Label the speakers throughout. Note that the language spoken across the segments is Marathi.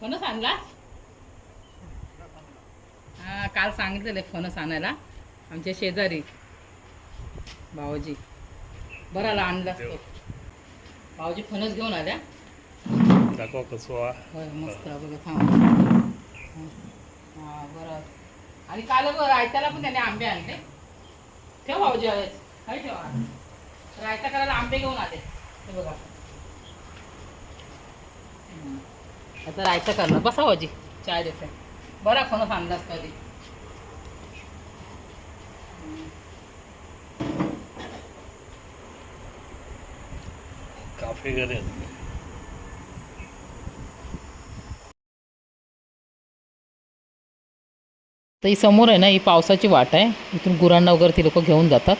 Speaker 1: फणस आणला? हा काल सांगितलेलं फणस आणायला. आमच्या शेजारी. भाऊजी. बरं आला आणला. तो भाऊजी फणस घेऊन आल्या.
Speaker 2: दाखवा
Speaker 1: होय मस्त बघा थांब. हा बरं. आणि काल बघ रायत्याला पण त्याने आंबे आणले. ठेव भाऊजी हवेच ठेवा. रायता करायला आंबे घेऊन आले. हे बघा हम्म. आता रायता करणार. बसा भाऊजी चाय देते. बरा फणस आणलास कधी.
Speaker 2: काफे करे
Speaker 1: तर ही समोर आहे ना ही पावसाची वाट आहे. इथून गुरांना वगैरे ती लोक घेऊन जातात.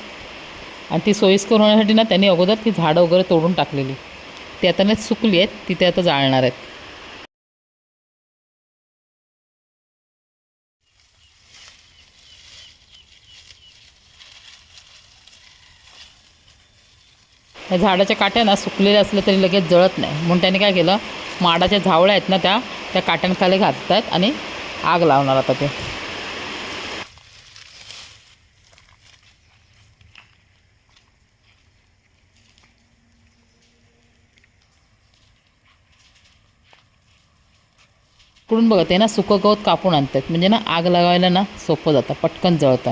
Speaker 1: आणि ती सोयीस्कर होण्यासाठी ना त्यांनी अगोदर ती झाडं वगैरे तोडून टाकलेली. ती आता ना सुकली आहेत ती ते आता जाळणार आहेत. या झाडाच्या काट्या ना सुकलेल्या असल्या तरी लगेच जळत नाही. म्हणून त्याने काय केलं? माडाच्या झावळ्या आहेत ना त्या त्या काट्यांखाली घालतात आणि आग लावणार आता ते. कुठून बघा ते ना सुकं गवत कापून आणतात. म्हणजे ना आग लावायला ना सोपं जातं पटकन जळतं.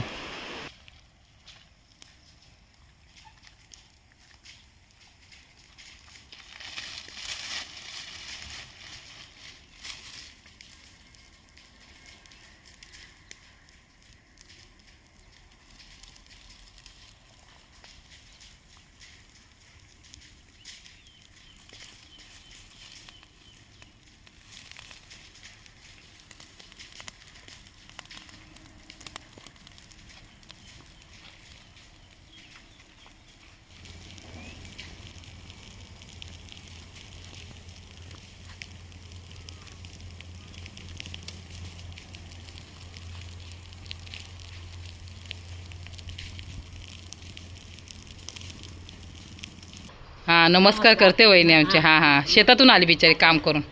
Speaker 1: हां नमस्कार. करते वहिनी आमचे. हां हां. शेतातून आली बिचारी काम करून.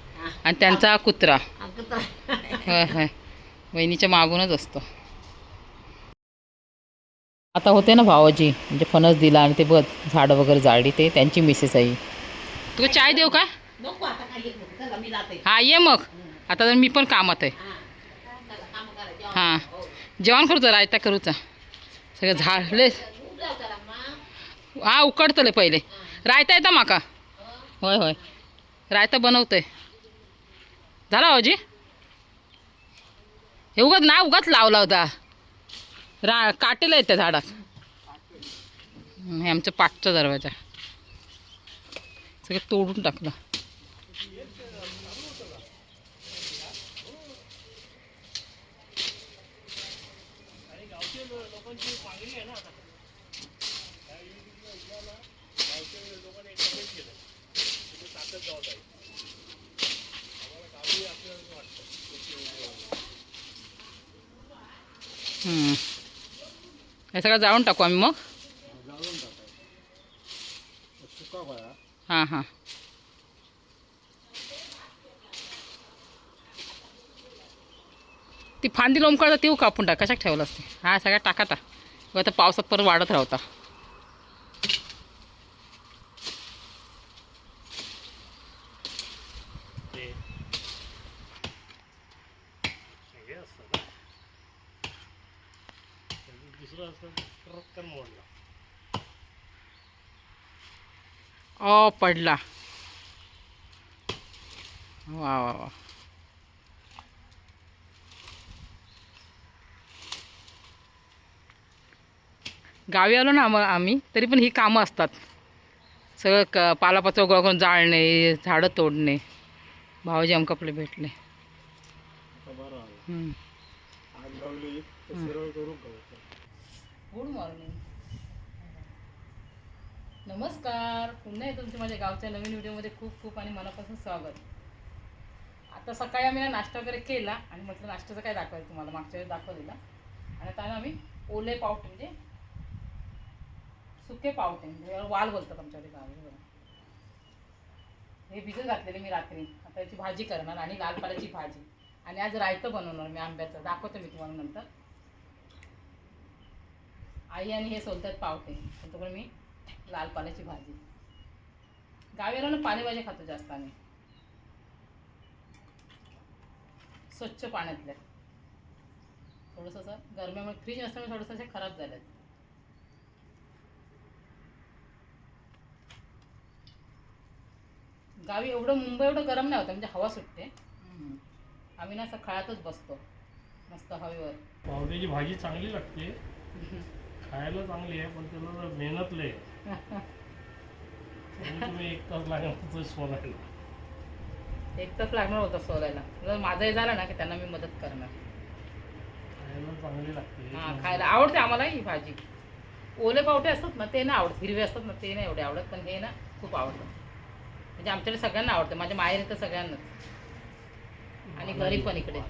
Speaker 1: आणि त्यांचा कुत्रा. होय होय. वहिनीच्या मागूनच असतो. आता होते ना भावाजी. म्हणजे फणस दिला आणि ते बघ झाडं वगैरे जाळली ते. त्यांची मिसेस आई तुला चाय देऊ का? हा ये मग. आता तर मी पण कामात आहे. हां. जेवण करूचा रायता करूचा. सगळं झाडले. हा उकडतले पहिले. रायता येतं माका? होय होय. रायता बनवतंय. झाला भाऊजी? हे उगाच ना उगाच लावला होता. रा काटेला येतं झाडात. हे आमचं पाठचा दरवाजा. सगळं तोडून टाकलं. हे सगळं जाळून टाकू आम्ही मग? हां हां. ती फांदी लोंबकळता ती कापून टाक. कशात ठेवलं असते हा सगळ्या टाकाता किंवा आता पावसात परत वाढत राहता
Speaker 2: ते हे असतं ना त्याचं दुसरं असतं रक्कम मोडला
Speaker 1: ओ पडला. वा वा वा. गावी आलो ना आम आम्ही तरी पण ही कामं असतात. सगळं क पालापाचोळा गोळा करून जाळणे झाडं तोडणे आमक आपले भेटले. हम्म.
Speaker 2: आग लावली तर सरळ करून
Speaker 1: गुड मॉर्निंग नमस्कार. पुन्हा एकदा तुमच्या माझ्या गावच्या नवीन व्हिडिओमध्ये खूप खूप आणि मनापासून स्वागत. आता सकाळी आम्ही ना नाश्ता वगैरे केला आणि म्हटलं नाश्त्याचं काय दाखवायचं तुम्हाला? मागच्या वेळेस दाखवलेला. आणि आता आम्ही ओले पावटे म्हणजे सुके पावटे म्हणजे वाल बोलतात आमच्याकडे गावी. हे भिजत घातलेले मी रात्री. आता याची भाजी करणार आणि लाल पाल्याची भाजी. आणि आज रायतं बनवणार मी आंब्याचं. दाखवतो मी तुम्हाला नंतर. आई आणि हे सोलतात पावटे. पण मी लाल पाल्याची भाजी. गावी आलो ना पालेभाज्या खातो जास्त आम्ही. स्वच्छ पाण्यातल्या. थोडंसं असं गरम्यामुळे फ्रीज नसल्यामुळे थोडंसं असे खराब झालेत. गावी एवढं मुंबई एवढं गरम नाही होतं म्हणजे हवा सुटते. आम्ही ना असं खळातच बसतो मस्त हवेवर.
Speaker 2: पावट्याची भाजी चांगली लागते. खायला चांगली आहे पण त्याला जर मेहनत लय आहे. एक तास लागणार सोलायला
Speaker 1: एक तास लागणार होतं सोलायला जर माझंही झालं ना की त्यांना मी मदत करणार.
Speaker 2: खायला चांगली लागते
Speaker 1: हा खायला आवडते आम्हाला ही भाजी. ओले पावटे असतात ना ते नाही आवडत हिरवे असतात ना ते नाही एवढे आवडत पण हे ना खूप आवडतं. म्हणजे आमच्याकडे सगळ्यांना आवडतं माझ्या माहेरी तर सगळ्यांनाच. आणि घरी पण इकडे.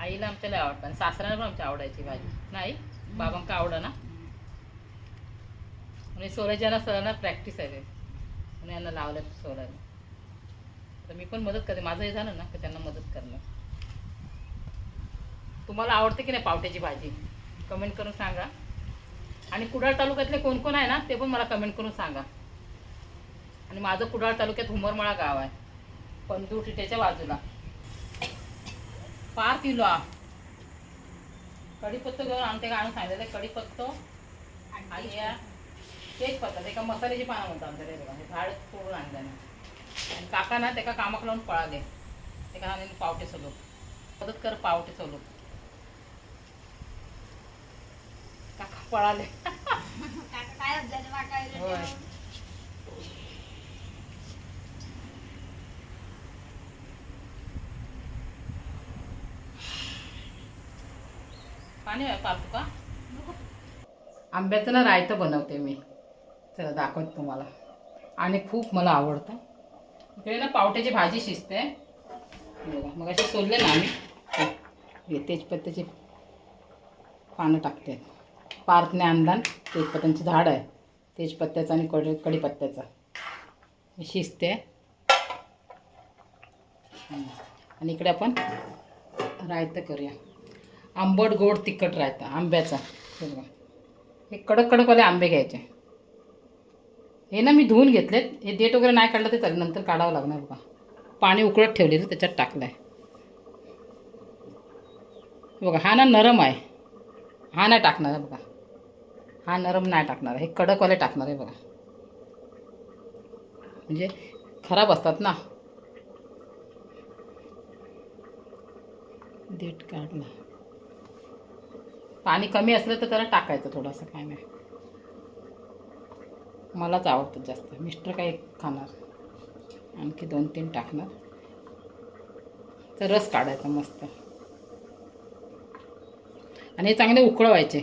Speaker 1: आईला आमच्या लय आवडतं आणि सासऱ्याला पण आमच्या आवडायची भाजी. नाही? बाबांका आवडा ना म्हणजे सोलायच्या सरांना प्रॅक्टिस आहे म्हणून यांना लावलं सोलायला तर मी पण मदत करते. माझं हे झालं ना की त्यांना मदत करणं तुम्हाला आवडते की नाही पावट्याची भाजी? कमेंट करून सांगा. आणि कुडाळ तालुक्यातले कोण कोण आहे ना ते पण मला कमेंट करून सांगा. आणि माझं कुडाळ तालुक्यात हुमरमळा गाव आहे. पंदू टिटेच्या बाजूला. पार किलो हा. कढीपत्ता घेऊन का आणून सांगितलं कढीपत्तो आणि या तेच पत्ता ते मसाल्याची पानं म्हणतात बघा हे झाड तोडून आणलं आणि काका ना त्याका कामाक लावून पळाले ते का आम्ही पावटे सोलो. मदत कर पावटे सोलो. काका पळाले. होय. पाणी आहे पाहतो का? आंब्याचं ना रायतं बनवते मी. चला दाखवते तुम्हाला. आणि खूप मला आवडतं. इकडे ना पावट्याची भाजी शिजते. बघा मग असे सोलले ना आम्ही. तेजपत्त्याचे तेजपत्त्याची पानं टाकते. पारतने अंदान तेजपत्त्यांचं झाड आहे. तेजपत्त्याचं आणि कढी कढीपत्त्याचं. शिजते. आणि इकडे आपण रायतं करूया. आंबट गोड तिखट राहतं आंब्याचा. हे बघा. हे कडक कडकवाले आंबे घ्यायचे. हे ना मी धुवून घेतलेत. हे देठ वगैरे नाही काढलं ते चालेल. नंतर काढावं लागणार बघा. पाणी उकळत ठेवलेलं त्याच्यात टाकलं आहे बघा हा ना नरम आहे. हा नाही टाकणार आहे बघा. हा नरम नाही टाकणार आहे. हे कडकवाले टाकणार आहे बघा. म्हणजे खराब असतात ना. देठ काढला. पाणी कमी असलं तर त्याला टाकायचं थोडंसं काय नाही. मलाच आवडतं जास्त. मिस्टर काही खाणार. आणखी दोन तीन टाकणार. तर रस काढायचा मस्त. आणि हे चांगले उकळवायचे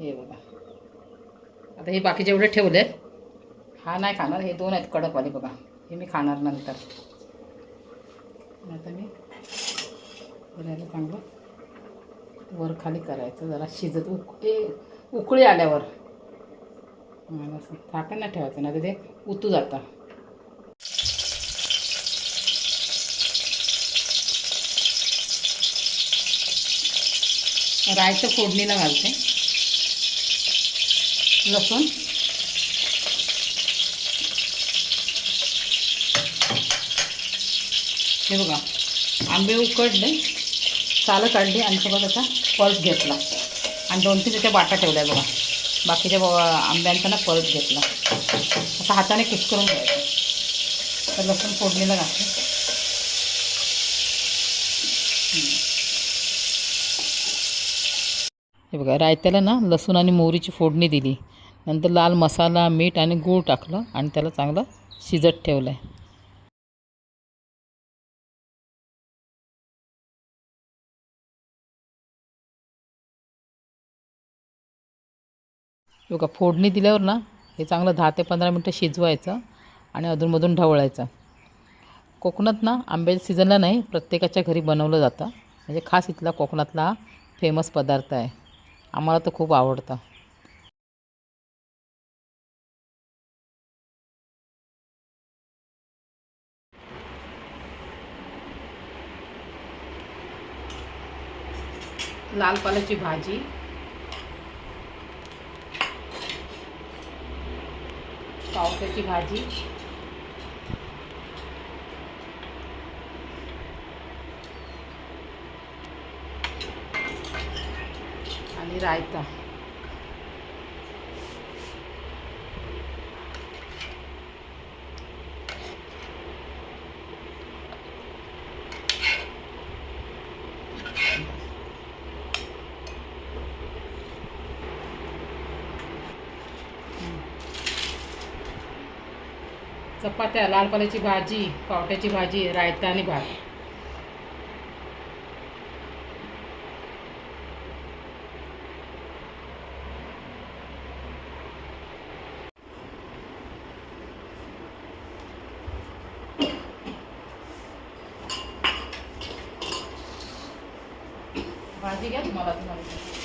Speaker 1: हे बघा. आता हे बाकी जेवढे ठेवले. हा नाही खाणार. हे दोन आहेत कडकवाले बघा. हे मी खाणार नंतर. आता मी करायला चांगलं वर खाली करायचं जरा शिजत उक ए उकळी आल्यावर. हा, असं नाही ठेवायचं नाही तर ते उतू जातं. रायचं फोडणीला घालते. लसूण. हे बघा आंबे उकडले. सालं काढली आणि सोबत त्याचा पल्स घेतला. आणि दोन तीन त्याच्या बाटा ठेवल्या बघा. बाकीच्या आंब्यांचा ना पल्स घेतला. असं हाताने कुस्करून घ्यायचं. तर लसूण फोडणीला घातलं. हे बघा रायत्याला ना लसूण आणि मोहरीची फोडणी दिली. नंतर लाल मसाला मीठ आणि गूळ टाकलं आणि त्याला चांगलं शिजत ठेवलं आहे बघा फोडणी दिल्यावर ना हे चांगलं दहा ते पंधरा मिनटं शिजवायचं आणि अधूनमधून ढवळायचं. कोकणात ना आंब्याच्या सीझनला नाही प्रत्येकाच्या घरी बनवलं जातं. म्हणजे खास इथला कोकणातला हा फेमस पदार्थ आहे. आम्हाला तर खूप आवडतं. लाल पाल्याची भाजी पावट्याची भाजी आणि रायता चपात्या लाल पाल्याची भाजी पावट्याची भाजी रायता आणि भात. भाजी घ्या तुम्हाला तुम्हाला.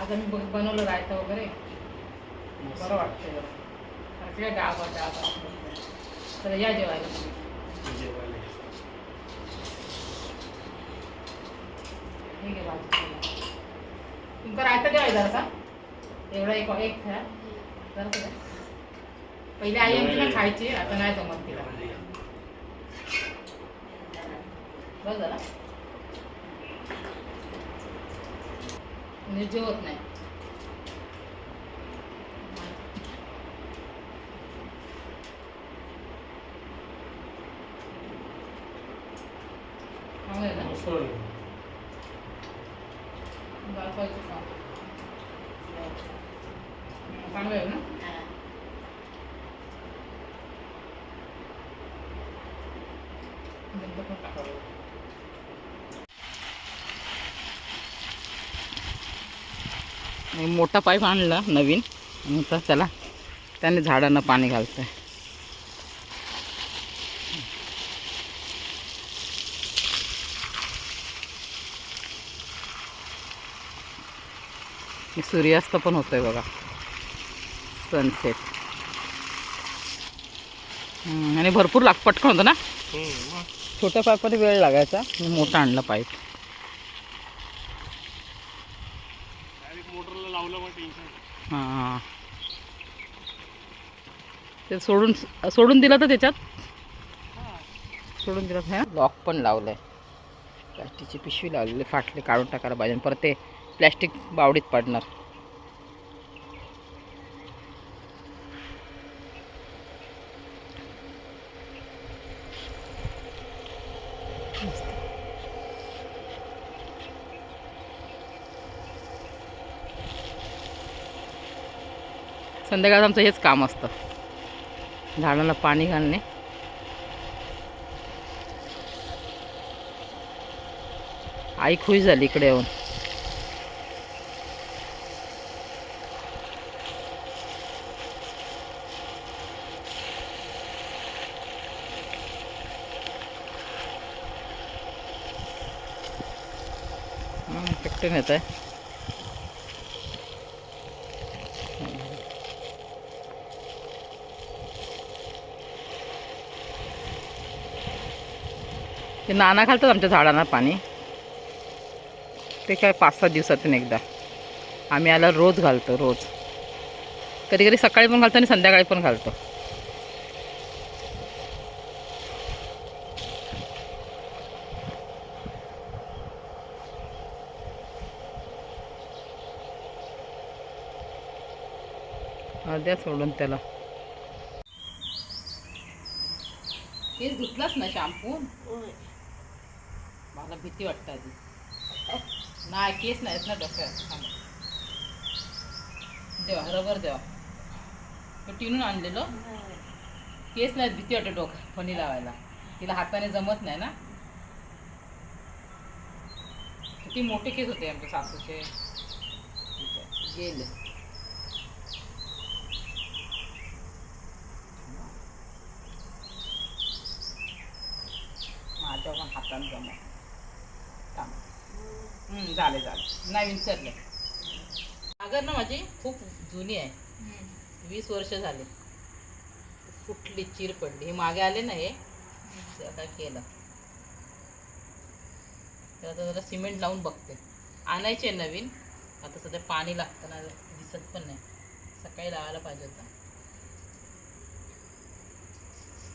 Speaker 1: आज आम्ही ब- बनवलं रायता वगैरे. बरं वाटतं जरा काय गाव तर या जेवायला. ठीक आहे भाजी तुमचा रायता जेवायचा जरासा एवढा एक एक खा. जरा. पहिले आई आमची ना खायची आता नाही जमत तिला. बस झाला म्हणजे जेवत नाही चांगलं आहे ना दाल फ्रायचं खा. चांगलं आहे ना नंतर पण टाकावं. आणि मोठा पाईप आणला नवीन. आणि आता त्याला त्याने झाडांना पाणी घालतंय. हे सूर्यास्त पण होतोय बघा. सनसेट आणि भरपूर लाग पटकन होतं ना? छोट्या पाईपाने वेळ लागायचा. मोठा आणला पाईप
Speaker 2: मोटरला लावलं मग टेन्शन
Speaker 1: हां ते सोडून सोडून दिलं तर त्याच्यात? सोडून दिलं है लॉक पण लावलंय. प्लास्टिकची पिशवी लावलेली फाटली काढून टाकायला पाहिजे. परत ते प्लॅस्टिक बावडीत पडणार. संध्याकाळ आमचं हेच काम असतं. झाडांना पाणी घालणे. आई खुश झाली इकडे येऊन. ट्रॅक्टर येत आहे ते नाना घालतात आमच्या झाडांना पाणी. ते काय पाच सात दिवसातून एकदा. आम्ही आला रोज घालतो रोज. कधी कधी सकाळी पण घालतो आणि संध्याकाळी पण घालतो. द्या सोडून त्याला. केस धुतलाच ना शॅम्पू मला भीती वाटते आधी. नाही केस नाहीत ना डोक्यात. देवा रबर देवा. तो टिनून आणलेलं. केस नाहीत भीती वाटते डोकं फणी लावायला. तिला हाताने जमत नाही ना. किती मोठे केस होते आमच्या सासूचे. गेले. माझ्या पण हाताने जमत थांब. झाले झाले. नाही विसरले अगर ना माझी खूप जुनी आहे. वीस वर्ष झाली. फुटली चीर पडली. हे मागे आले ना हे? आता केलं. तर आता जरा सिमेंट लावून बघते. आणायचे नवीन. आता सध्या पाणी लागतं ना दिसत पण नाही. सकाळी लावायला पाहिजे होतं.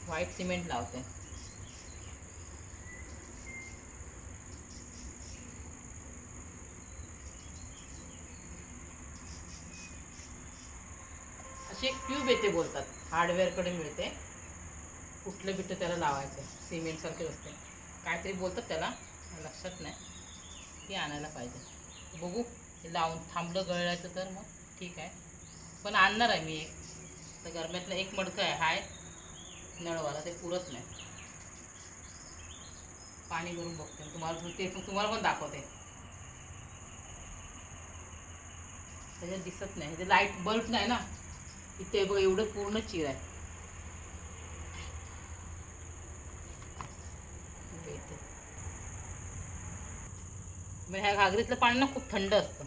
Speaker 1: व्हाईट सिमेंट लावते. अशी एक ट्यूब येते बोलतात. हार्डवेअरकडे मिळते. कुठलं बिटं त्याला लावायचं सिमेंटसारखे असते. काहीतरी बोलतात त्याला. लक्षात नाही. ती आणायला पाहिजे. बघू. लावून थांबलं गळायचं तर मग ठीक आहे. पण आणणार आहे मी एक. तर गरम्यातलं एक मडकं आहे. हाय. नळवाला ते पुरत नाही. पाणी भरून बघते. तुम्हाला ते तुम्हाला पण दाखवते. त्याच्यात दिसत नाही. ते लाइट बल्ब नाही ना इथे बघ एवढं पूर्ण चिर आहे. मग म्हणजे ह्या घागरीतलं पाणी ना खूप थंड असतं.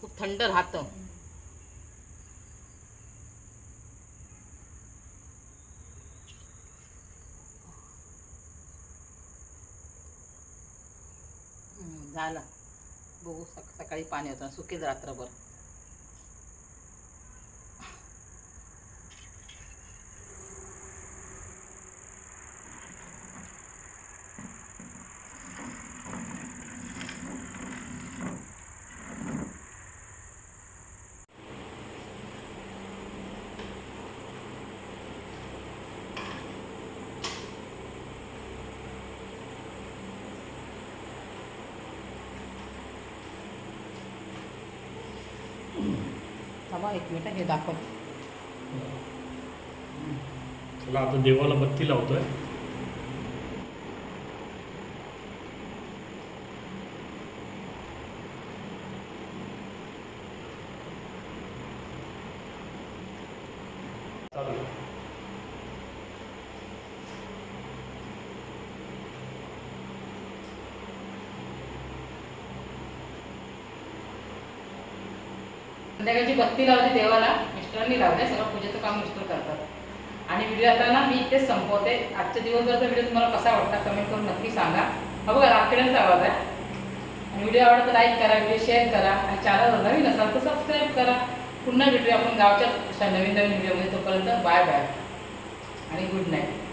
Speaker 1: खूप थंड राहतं. झालं. बघू सक सकाळी पाणी होतं. सुकेच रात्रभर. थांबा एक मिनिट हे दाखव.
Speaker 2: चला आता देवाला बत्ती लावतोय चालू आहे.
Speaker 1: संध्याकाळची बत्ती लावते देवाला मिस्टरांनी लावते सगळं पूजेचं काम मिस्टर करतात. आणि व्हिडिओ आता ना मी इथेच संपवते. आजच्या दिवसभरचा व्हिडिओ तुम्हाला कसा वाटता कमेंट करून नक्की सांगा. हा बघा राखेड्यांचा आवाज आहे. आणि व्हिडिओ आवडला तर लाईक करा व्हिडिओ शेअर करा. आणि चॅनलवर नवीन असाल तर सबस्क्राईब करा. पुन्हा भेटूया आपण गावच्या नवीन नवीन व्हिडिओमध्ये तोपर्यंत बाय बाय आणि गुड नाईट